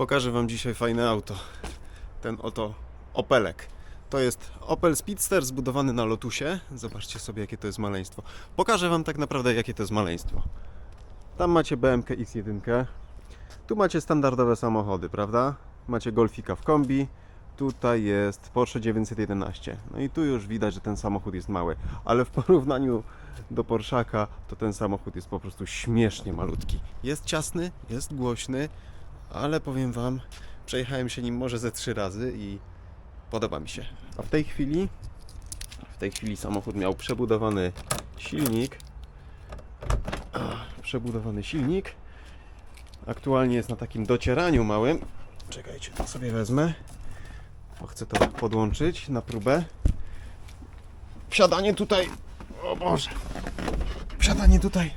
Pokażę Wam dzisiaj fajne auto. Ten oto Opelek. To jest Opel Speedster zbudowany na Lotusie. Zobaczcie sobie, jakie to jest maleństwo. Pokażę Wam tak naprawdę, jakie to jest maleństwo. Tam macie BMK X1. Tu macie standardowe samochody, prawda? Macie Golfika w kombi. Tutaj jest Porsche 911. No i tu już widać, że ten samochód jest mały, ale w porównaniu do Porszaka to ten samochód jest po prostu śmiesznie malutki. Jest ciasny, jest głośny, ale powiem Wam, przejechałem się nim może ze trzy razy i podoba mi się. A w tej chwili, w tej chwili samochód miał przebudowany silnik. Przebudowany silnik. Aktualnie jest na takim docieraniu małym. Czekajcie, to sobie wezmę. Bo chcę to podłączyć na próbę. Wsiadanie tutaj. O Boże. Wsiadanie tutaj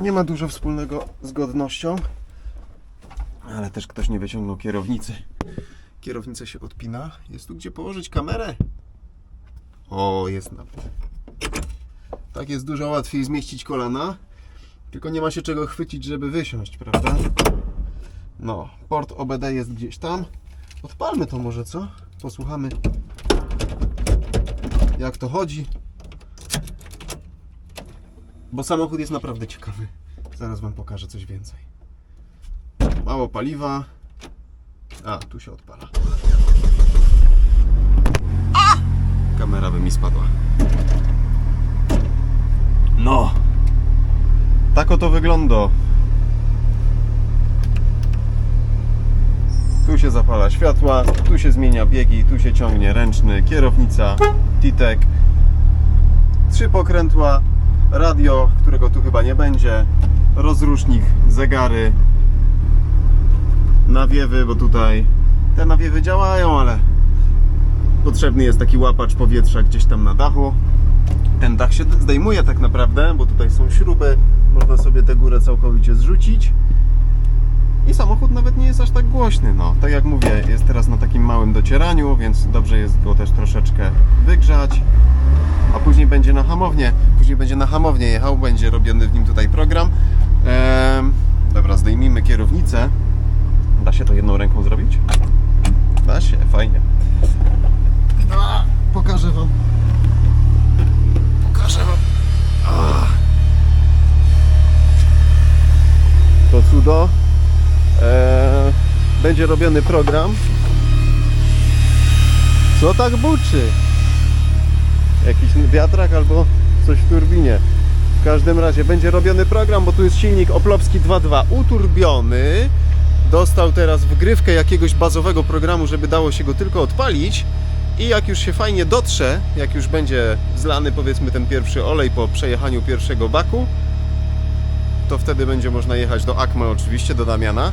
nie ma dużo wspólnego z godnością. Ale też ktoś nie wyciągnął kierownicy. Kierownica się odpina. Jest tu gdzie położyć kamerę. O, jest na. Tak jest dużo łatwiej zmieścić kolana. Tylko nie ma się czego chwycić, żeby wysiąść, prawda? No, port OBD jest gdzieś tam. Odpalmy to może, co? Posłuchamy, jak to chodzi. Bo samochód jest naprawdę ciekawy. Zaraz Wam pokażę coś więcej. Mało paliwa. A, tu się odpala. A! Kamera by mi spadła. No. Tak oto wygląda. Tu się zapala światła, tu się zmienia biegi, tu się ciągnie ręczny, kierownica, titek, trzy pokrętła, radio, którego tu chyba nie będzie, rozrusznik, zegary, nawiewy, bo tutaj te nawiewy działają, ale potrzebny jest taki łapacz powietrza gdzieś tam na dachu. Ten dach się zdejmuje tak naprawdę, bo tutaj są śruby, można sobie tę górę całkowicie zrzucić. I samochód nawet nie jest aż tak głośny. No, tak jak mówię, jest teraz na takim małym docieraniu, więc dobrze jest go też troszeczkę wygrzać. A później będzie na hamownię. Później będzie na hamownię jechał, będzie robiony w nim tutaj program. Ehm, dobra, zdejmijmy kierownicę. Da się to jedną ręką zrobić? Da się, fajnie. No, pokażę Wam. Pokażę Wam. Ah. To cudo. Eee, będzie robiony program. Co tak buczy? Jakiś wiatrak albo coś w turbinie. W każdym razie będzie robiony program, bo tu jest silnik Oplowski 2.2 uturbiony. Dostał teraz wgrywkę jakiegoś bazowego programu, żeby dało się go tylko odpalić. I jak już się fajnie dotrze, jak już będzie zlany powiedzmy ten pierwszy olej po przejechaniu pierwszego baku, to wtedy będzie można jechać do Akme oczywiście, do Damiana.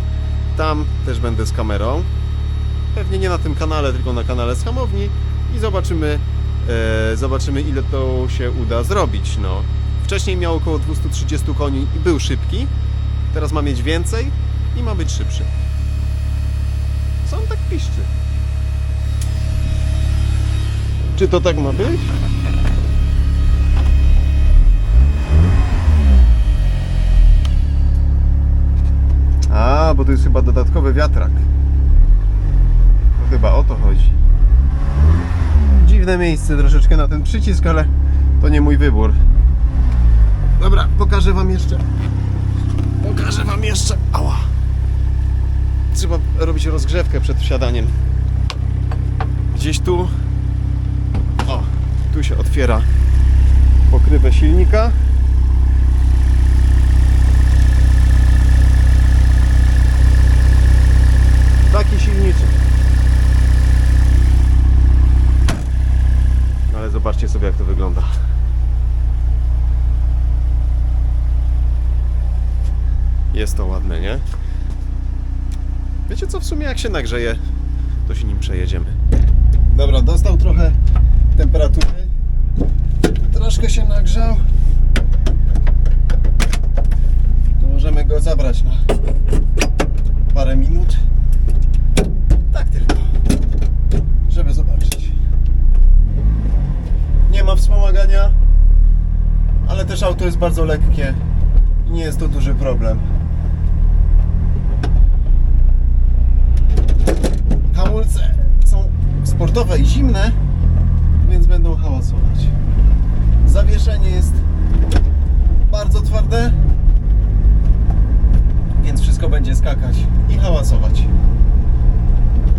Tam też będę z kamerą. Pewnie nie na tym kanale, tylko na kanale z hamowni i zobaczymy, e, zobaczymy ile to się uda zrobić. No. Wcześniej miał około 230 koni i był szybki. Teraz ma mieć więcej i ma być szybszy. Co on tak piszczy? Czy to tak ma być? A, bo to jest chyba dodatkowy wiatrak. To chyba o to chodzi. Dziwne miejsce troszeczkę na ten przycisk, ale to nie mój wybór. Dobra, pokażę wam jeszcze. Pokażę wam jeszcze. Ała. Trzeba robić rozgrzewkę przed wsiadaniem. Gdzieś tu. O, tu się otwiera pokrywę silnika. Taki silniczek. No Ale zobaczcie sobie jak to wygląda. Jest to ładne, nie? Wiecie co, w sumie jak się nagrzeje, to się nim przejedziemy. Dobra, dostał trochę temperatury. Troszkę się nagrzał. To możemy go zabrać na parę minut. Tak tylko, żeby zobaczyć. Nie ma wspomagania, ale też auto jest bardzo lekkie i nie jest to duży problem. Hamulce są sportowe i zimne, więc będą hałasować. Zawieszenie jest bardzo twarde, więc wszystko będzie skakać i hałasować.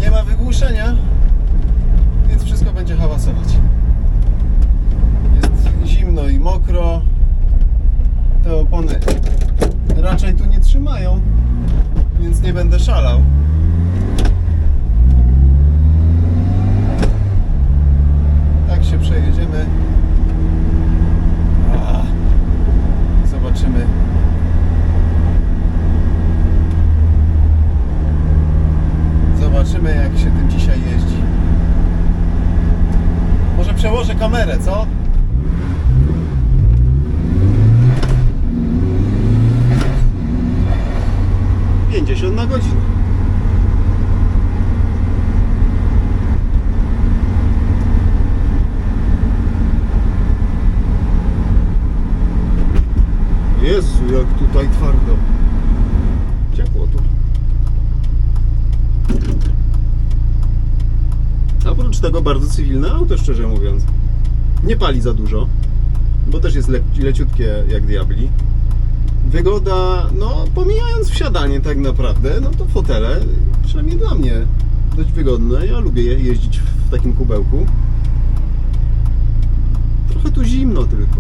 Nie ma wygłuszenia, więc wszystko będzie hałasować. Jest zimno i mokro. Te opony raczej tu nie trzymają, więc nie będę szalał. Tak A, Zobaczymy. Zobaczymy jak się tym dzisiaj jeździ. Może przełożę kamerę, co? Pięćdziesiąt na godzinę. Jezu, jak tutaj twardo. Ciepło tu. Oprócz tego bardzo cywilne auto, szczerze mówiąc. Nie pali za dużo, bo też jest le leciutkie jak diabli. Wygoda, no pomijając wsiadanie tak naprawdę, no to fotele, przynajmniej dla mnie, dość wygodne. Ja lubię je jeździć w takim kubełku. Trochę tu zimno tylko.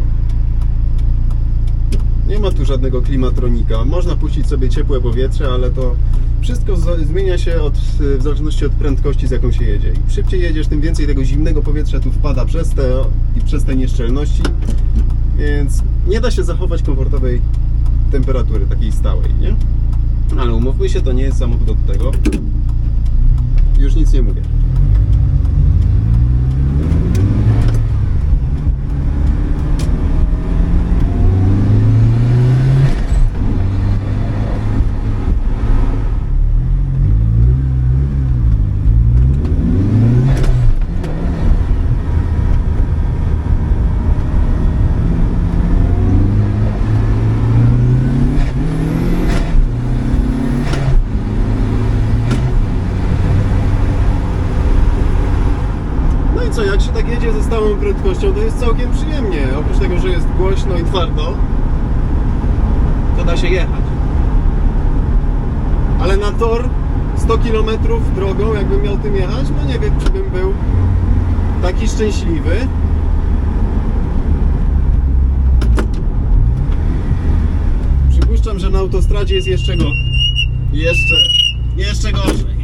Nie ma tu żadnego klimatronika. Można puścić sobie ciepłe powietrze, ale to wszystko zmienia się od, w zależności od prędkości, z jaką się jedzie. Im szybciej jedziesz, tym więcej tego zimnego powietrza tu wpada przez te i przez te nieszczelności. Więc nie da się zachować komfortowej temperatury, takiej stałej, nie? Ale umówmy się, to nie jest samochód od tego. Już nic nie mówię. Co, jak się tak jedzie ze stałą prędkością, to jest całkiem przyjemnie. Oprócz tego, że jest głośno i twardo, to da się jechać. Ale na tor 100 km drogą, jakbym miał tym jechać, no nie wiem, czy bym był taki szczęśliwy. Przypuszczam, że na autostradzie jest jeszcze go. Jeszcze, jeszcze gorzej.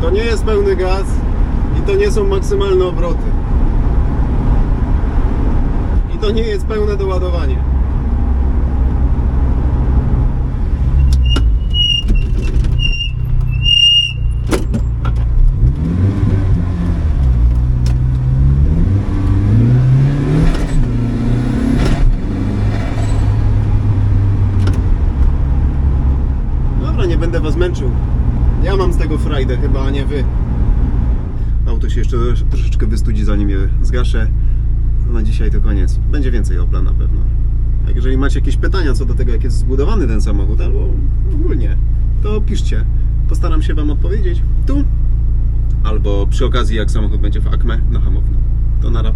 To nie jest pełny gaz i to nie są maksymalne obroty. I to nie jest pełne doładowanie. Dobra, nie będę was męczył. Ja mam z tego frajdę chyba, a nie wy. Auto się jeszcze troszeczkę wystudzi zanim je zgaszę. Na dzisiaj to koniec. Będzie więcej Opla na pewno. Jak jeżeli macie jakieś pytania co do tego, jak jest zbudowany ten samochód, albo ogólnie, to piszcie. Postaram się Wam odpowiedzieć tu, albo przy okazji, jak samochód będzie w Akme na hamowni. To nara.